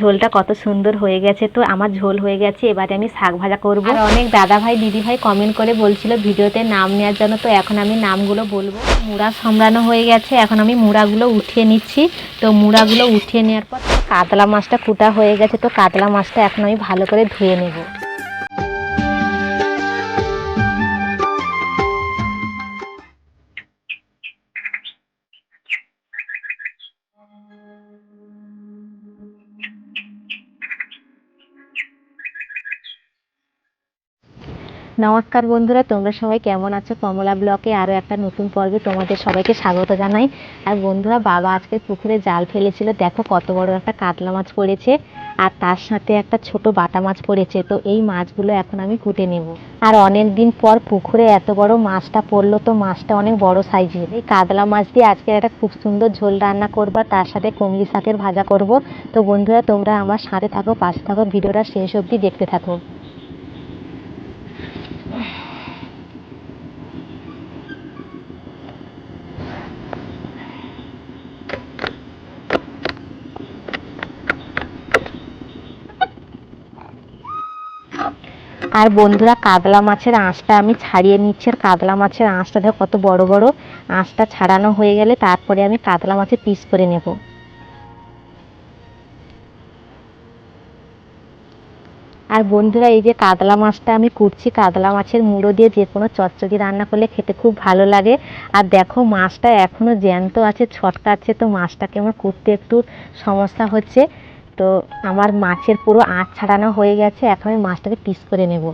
ঝোলটা কত সুন্দর হয়ে গেছে তো, আমার ঝোল হয়ে গেছে, এবারে আমি শাক ভাজা করব। অনেক দাদা ভাই দিদি ভাই কমেন্ট করে বলছিল ভিডিওতে নাম নেওয়ার জন্য, তো এখন আমি নামগুলো বলব। মুড়া সামলানো হয়ে গেছে, এখন আমি মুড়াগুলো উঠিয়ে নিচ্ছি। তো মুড়াগুলো উঠিয়ে নেওয়ার পর, কাতলা মাছটা কুটা হয়ে গেছে, তো কাতলা মাছটা এখন আমি ভালো করে ধুয়ে নেব। নমস্কার বন্ধুরা, তোমরা সবাই কেমন আছো? কমলা ব্লকে আরও একটা নতুন পর্বে তোমাদের সবাইকে স্বাগত জানাই। আর বন্ধুরা, বাবা আজকে পুকুরে জাল ফেলেছিল। দেখো কত বড় একটা কাতলা মাছ পড়েছে। আর তার সাথে একটা ছোট বাটা মাছ পড়েছে। তো এই মাছগুলো এখন আমি কুটে নেব। আর অনেক দিন পর পুকুরে এত বড় মাছটা পড়ল তো মাছটা অনেক বড় সাইজের। এই কাতলা মাছ দিয়ে আজকে একটা খুব সুন্দর ঝোল রান্না করব তার সাথে কমলি শাকের ভাজা করব। তো বন্ধুরা, তোমরা আমার সাথে থাকো, পাশে থাকো, ভিডিওটা শেষ অবধি দেখতে থাকো। আর বন্ধুরা, কাতলা মাছের আঁশটা আমি ছাড়িয়ে নিচ্ছি। আর কাতলা মাছের আঁশটা দেখো কত বড় বড়। আঁশটা ছাড়ানো হয়ে গেলে তারপরে আমি কাতলা মাছের পিস করে নেব। আর বন্ধুরা, এই যে কাতলা মাছটা আমি কুটছি, কাতলা মাছের মুড়ো দিয়ে যে কোনো চচ্চড়ি রান্না করলে খেতে খুব ভালো লাগে। আর দেখো, মাছটা এখনও জ্যান্ত আছে, ছটকাচ্ছে, তো মাছটাকে আমার কুটতে একটু সমস্যা হচ্ছে। তো আমার মাছের পুরো আঁচ ছাড়ানো হয়ে গেছে, এখন আমি মাছটাকে পিস করে নেব।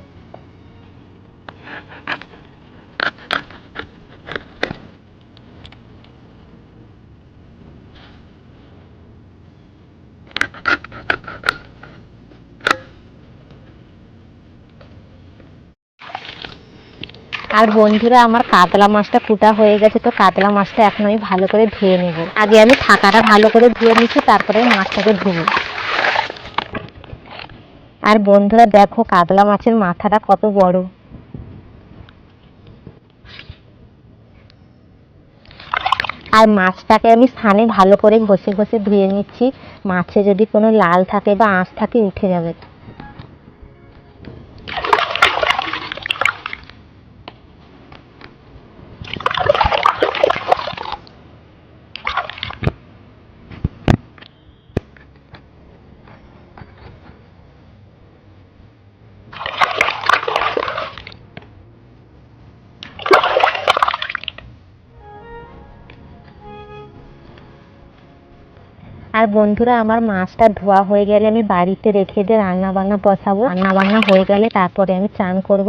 আর বন্ধুরা, আমার কাতলা মাছটা কুটা হয়ে গেছে, তো কাতলা মাছটা এখন আমি ভালো করে ধুয়ে নেব। আগে আমি থাকাটা ভালো করে ধুয়ে নিচ্ছি, তারপরে মাছটাকে ধুবো। আর বন্ধুরা দেখো কাতলা মাছের মাথাটা কত বড়। আর মাছটাকে আমি স্থানে ভালো করে ঘষে ঘষে ধুয়ে নিচ্ছি। মাছে যদি কোনো লাল থাকে বা আঁশ থাকে উঠে যাবে। আর বন্ধুরা, আমার মাছটা ধোয়া হয়ে গেলে আমি বাড়িতে রেখে দিয়ে রান্না বান্না বসাবো। রান্না বান্না হয়ে গেলে তারপরে আমি চান করব।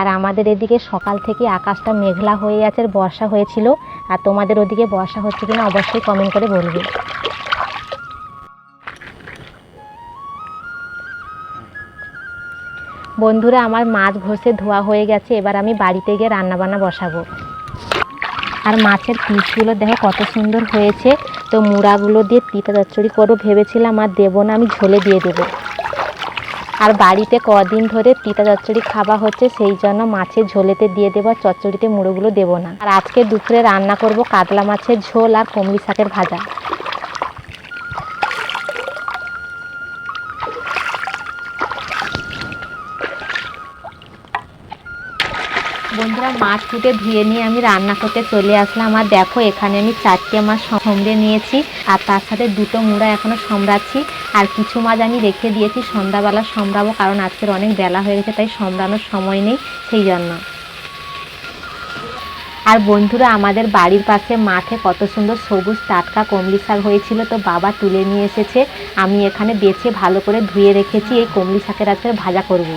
আর আমাদের এদিকে সকাল থেকে আকাশটা মেঘলা হয়ে আছে, আর বর্ষা হয়েছিল। আর তোমাদের ওদিকে বর্ষা হচ্ছে কিনা অবশ্যই কমেন্ট করে বলবে। বন্ধুরা, আমার মাছ ঘষে ধোয়া হয়ে গেছে, এবার আমি বাড়িতে গিয়ে রান্না বান্না বসাবো। আর মাছের পিসগুলো দেখো কত সুন্দর হয়েছে। তো মুড়াগুলো দিয়ে তিতা চচ্চড়ি করব ভেবেছিলাম, আর দেবো না, আমি ঝোলে দিয়ে দেবো। আর বাড়িতে কদিন ধরে পিতা চচ্চড়ি খাওয়া হচ্ছে, সেই জন্য মাছের ঝোলেতে দিয়ে দেবো, আর চচ্চড়িতে মুড়োগুলো দেবো না। আর আজকে দুপুরে রান্না করব কাতলা মাছের ঝোল আর কমলি শাকের ভাজা। বন্ধুরা মাছ কুটে ধুয়ে নিয়ে আমি রান্না করতে চলে আসলাম। আর দেখো, এখানে আমি চারটে মাছ সমড়ে নিয়েছি, আর তার সাথে দুটো মুড়া এখনও সমড়াচ্ছি আর কিছু মাছ আমি রেখে দিয়েছি সন্ধ্যাবেলা সম্রাবো, কারণ আজকের অনেক বেলা হয়ে গেছে, তাই সম্রানোর সময় নেই সেই জন্য। আর বন্ধুরা, আমাদের বাড়ির পাশে মাঠে কত সুন্দর সবুজ টাটকা কমলি শাক হয়েছিল, তো বাবা তুলে নিয়ে এসেছে। আমি এখানে বেছে ভালো করে ধুয়ে রেখেছি, এই কমলি শাকের আজকে ভাজা করব।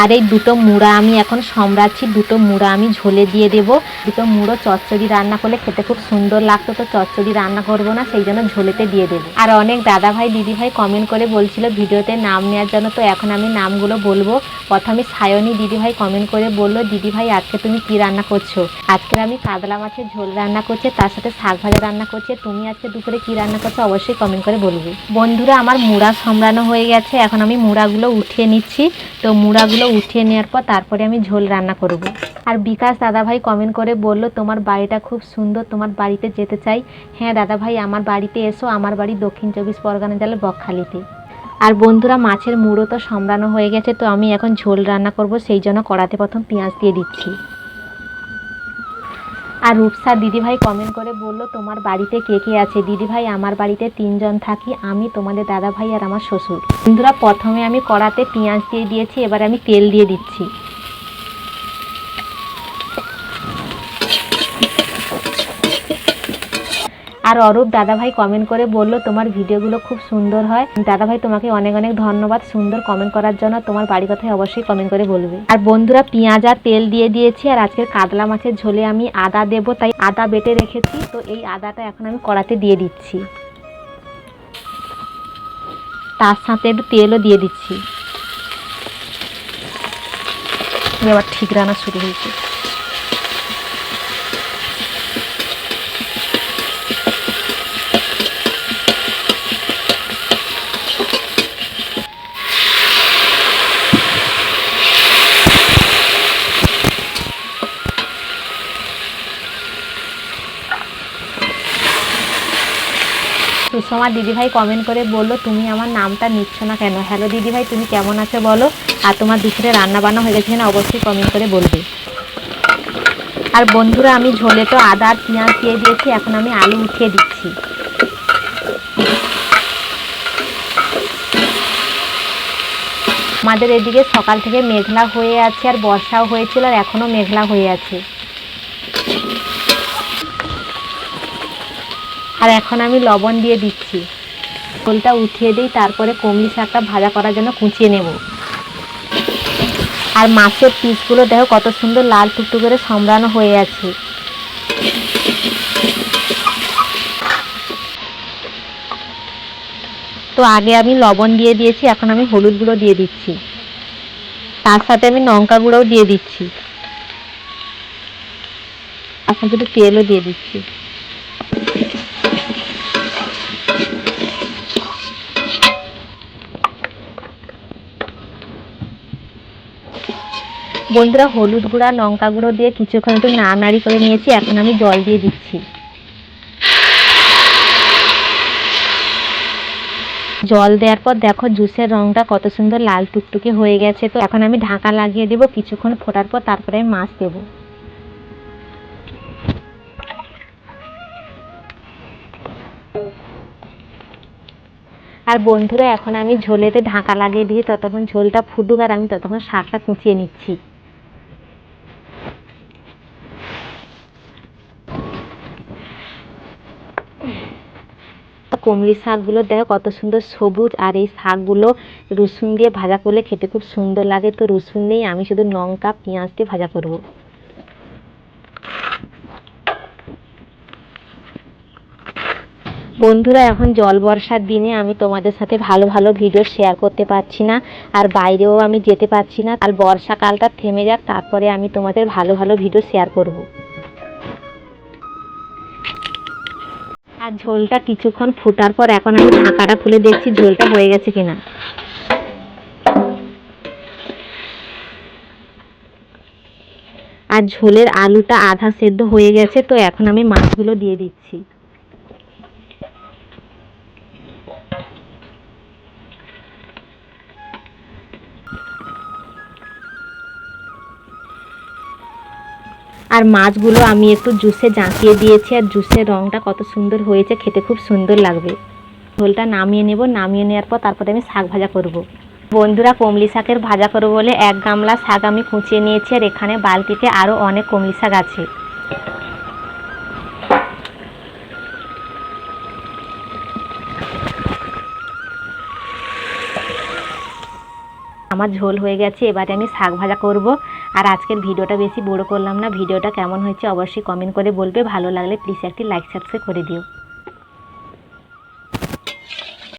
আর এই দুটো মুড়া আমি এখন সম্রাচ্ছি দুটো মুড়া আমি ঝোলে দিয়ে দেবো। দুটো মুড়ো চচ্চড়ি রান্না করলে খেতে খুব সুন্দর লাগতো, তো চচ্চড়ি রান্না করব না, সেই জন্য ঝোলেতে দিয়ে দেবো। আর অনেক দাদা ভাই দিদি ভাই কমেন্ট করে বলছিল ভিডিওতে নাম নেওয়ার জন্য, তো এখন আমি নামগুলো বলব। প্রথমে সায়নী দিদি ভাই কমেন্ট করে বলল দিদি ভাই আজকে তুমি কি রান্না করছ? আজকে আমি কাতলা মাছের ঝোল রান্না করছি, তার সাথে শাক ভাজা রান্না করছি। তুমি আজকে দুপুরে কি রান্না করছ অবশ্যই কমেন্ট করে বলবে। বন্ধুরা, আমার মুড়া সম্রানো হয়ে গেছে, এখন আমি মুড়াগুলো উঠিয়ে নিচ্ছি। তো মুড়াগুলো উঠিয়ে নেওয়ার পর তারপরে আমি ঝোল রান্না করব। আর বিকাশ দাদাভাই কমেন্ট করে বলল, তোমার বাড়িটা খুব সুন্দর, তোমার বাড়িতে যেতে চাই। হ্যাঁ দাদাভাই, আমার বাড়িতে এসো, আমার বাড়ি দক্ষিণ চব্বিশ পরগনা জেলার বকখালিতে। আর বন্ধুরা, মাছের মুড়ো তো সম্রানো হয়ে গেছে, তো আমি এখন ঝোল রান্না করব, সেই জন্য কড়াতে প্রথম পেঁয়াজ দিয়ে দিচ্ছি। আর রূপসা দিদিভাই কমেন্ট করে বলল, তোমার বাড়িতে কে কে আছে? দিদিভাই, আমার বাড়িতে তিনজন থাকি, আমি তোমাদের দাদাভাই আর আমার শ্বশুর। বন্ধুরা, প্রথমে আমি কড়াতে পেঁয়াজ দিয়ে দিয়েছি, এবার আমি তেল দিয়ে দিচ্ছি। আর অরূপ দাদাভাই কমেন্ট করে বলল, তোমার ভিডিওগুলো খুব সুন্দর হয়। দাদাভাই তোমাকে অনেক অনেক ধন্যবাদ সুন্দর কমেন্ট করার জন্য। তোমার বাড়ি কথায় অবশ্যই কমেন্ট করে বলবে। আর বন্ধুরা, পেঁয়াজ আর তেল দিয়ে দিয়েছি, আর আজকের কাতলা মাছের ঝোলে আমি আদা দেবো, তাই আদা বেটে রেখেছি। তো এই আদাটা এখন আমি কড়াতে দিয়ে দিচ্ছি। তার সাথে একটু তেলও দিয়ে দিচ্ছি। এবার ঠিক রান্না শুরু হয়েছে। সুষমা দিদিভাই কমেন্ট করে বলল, তুমি আমার নামটা নিচ্ছ না কেন? হ্যালো দিদিভাই, তুমি কেমন আছো বলো? আর তোমার দুপুরে রান্না বান্না হয়ে গেছে কিনা অবশ্যই কমেন্ট করে বলবে। আর বন্ধুরা, আমি ঝোলে তো আদা আর পেঁয়াজ দিয়ে দিয়েছি, এখন আমি আলু উঠিয়ে দিচ্ছি। আমাদের এদিকে সকাল থেকে মেঘলা হয়ে আছে আর বর্ষাও হয়েছিল আর এখনও মেঘলা হয়ে আছে। আর এখন আমি লবণ দিয়ে দিচ্ছি। ঝোলটা উঠিয়ে দিই, তারপরে কমলি শাকটা ভাজা করার জন্য কুচিয়ে নেব। আর মাছের পিসগুলো দেখো কত সুন্দর লাল টুকটু করে সম্রানো হয়ে আছে। তো আগে আমি লবণ দিয়ে দিয়েছি, এখন আমি হলুদ গুঁড়ো দিয়ে দিচ্ছি। তার সাথে আমি লঙ্কা গুঁড়োও দিয়ে দিচ্ছি। এখন একটু তেলও দিয়ে দিচ্ছি। বন্ধুরা হলুদ গুঁড়া, লঙ্কা গুঁড়ো দিয়ে কিছুক্ষণ একটু নাড়ানাড়ি করে নিয়েছি, এখন আমি জল দিয়ে দিচ্ছি। জল দেওয়ার পর দেখো জুসের রংটা কত সুন্দর লাল টুকটুকে হয়ে গেছে, তো এখন আমি ঢাকা লাগিয়ে দেবো, কিছুক্ষণ ফোটার পর তারপরে আমি মাছ দেবো। আর বন্ধুরা, এখন আমি ঝোলেতে ঢাকা লাগিয়ে দিয়ে ততক্ষণ ঝোলটা ফুটুক আর আমি ততক্ষণ শাকটা কুচিয়ে নিচ্ছি। কমলি শাকগুলো দেখো কত সুন্দর সবুজ, আর এই শাকগুলো রসুন দিয়ে ভাজা করলে খেতে খুব সুন্দর লাগে। তো রসুন নেই, আমি শুধু লঙ্কা, পেঁয়াজ দিয়ে ভাজা করব। বন্ধুরা, এখন জল বর্ষার দিনে আমি তোমাদের সাথে ভালো ভালো ভিডিও শেয়ার করতে পারছি না, আর বাইরেও আমি যেতে পারছি না। আর বর্ষাকালটা থেমে যাক, তারপরে আমি তোমাদের ভালো ভালো ভিডিও শেয়ার করব। আর ঝোলটা কিছুক্ষণ ফোটার পর এখন আমি ঢাকাটা খুলে দেখছি ঝোলটা হয়ে গেছে কিনা। আর ঝোলের আলুটা আধা সেদ্ধ হয়ে গেছে, তো এখন আমি মাছগুলো দিয়ে দিচ্ছি। আর মাছগুলো আমি একটু জুসে জাঁকিয়ে দিয়েছি আর জুসের রঙটা কত সুন্দর হয়েছে, খেতে খুব সুন্দর লাগবে। ঝোলটা নামিয়ে নেব, নামিয়ে নেওয়ার পর তারপরে আমি শাক ভাজা করব। বন্ধুরা, কমলি শাকের ভাজা করব বলে এক গামলা শাক আমি কুচিয়ে নিয়েছি আর এখানে বালতিতে আরও অনেক কমলি শাক আছে। আমার ঝোল হয়ে গেছে, এবারে আমি শাক ভাজা করব। আর আজকের ভিডিওটা বেশি বড় করলাম না। ভিডিওটা কেমন হয়েছে অবশ্যই কমেন্ট করে বলবে। ভালো লাগলে প্লিজ একটি লাইক সাবস্ক্রাইব করে দিও।